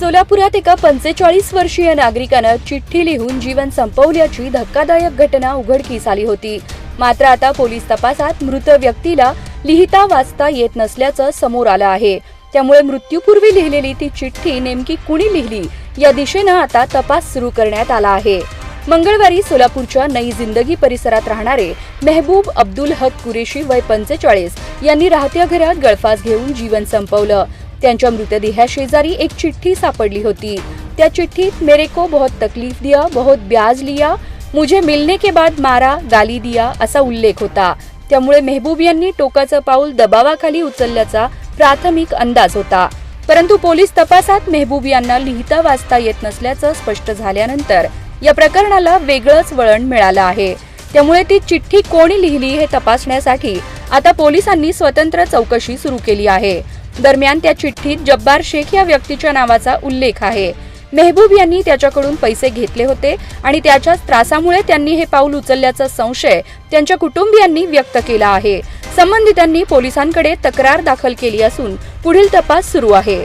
सोलापुरात एका पंचेचाळीस वर्षीय नागरिकानं चिठ्ठी लिहून जीवन संपवल्याची धक्कादायक घटना उघडकीस आली होती. मात्र आता पोलीस तपासात मृत व्यक्तीला लिहिता वाचता येत नसल्याचं समोर आलं आहे. त्यामुळे मृत्यूपूर्वी लिहिलेली ती चिठ्ठी नेमकी कुणी लिहिली? या दिशेनं आता तपास सुरू करण्यात आला आहे. मंगळवारी सोलापूरच्या नई जिंदगी परिसरात राहणारे मेहबूब अब्दुल हक कुरेशी वय पंचेचाळीस यांनी राहत्या घरात गळफास घेऊन जीवन संपवलं. त्यांच्या मृतदेहाशेजारी एक चिठ्ठी सापडली होती. त्या चिठ्ठीत मेरे को बहुत तकलीफ दिया बहुत ब्याज लिया मुझे मिलने के बाद मारा गाली दिया असा उल्लेख होता. त्यामुळे मेहबूब यांनी टोकाचं पाऊल दबावाखाली उचलल्याचा प्राथमिक अंदाज होता. परंतु पोलीस तपासात मेहबूब यांना लिहिता वाचता येत नसल्याचं स्पष्ट झाल्यानंतर या प्रकरणाला वेगळंच वळण मिळालं आहे. त्यामुळे ती चिठ्ठी कोणी लिहिली हे तपासण्यासाठी आता पोलिसांनी स्वतंत्र चौकशी सुरू केली आहे. दरम्यान त्या चिठ्ठीत जब्बार शेख या व्यक्तीच्या नावाचा उल्लेख आहे. मेहबूब यांनी त्याच्याकडून पैसे घेतले होते आणि त्याच्याच त्रासामुळे त्यांनी हे पाऊल उचलल्याचा संशय त्यांच्या कुटुंबियांनी व्यक्त केला आहे. संबंधितांनी पोलिसांकडे तक्रार दाखल केली असून पुढील तपास सुरू आहे.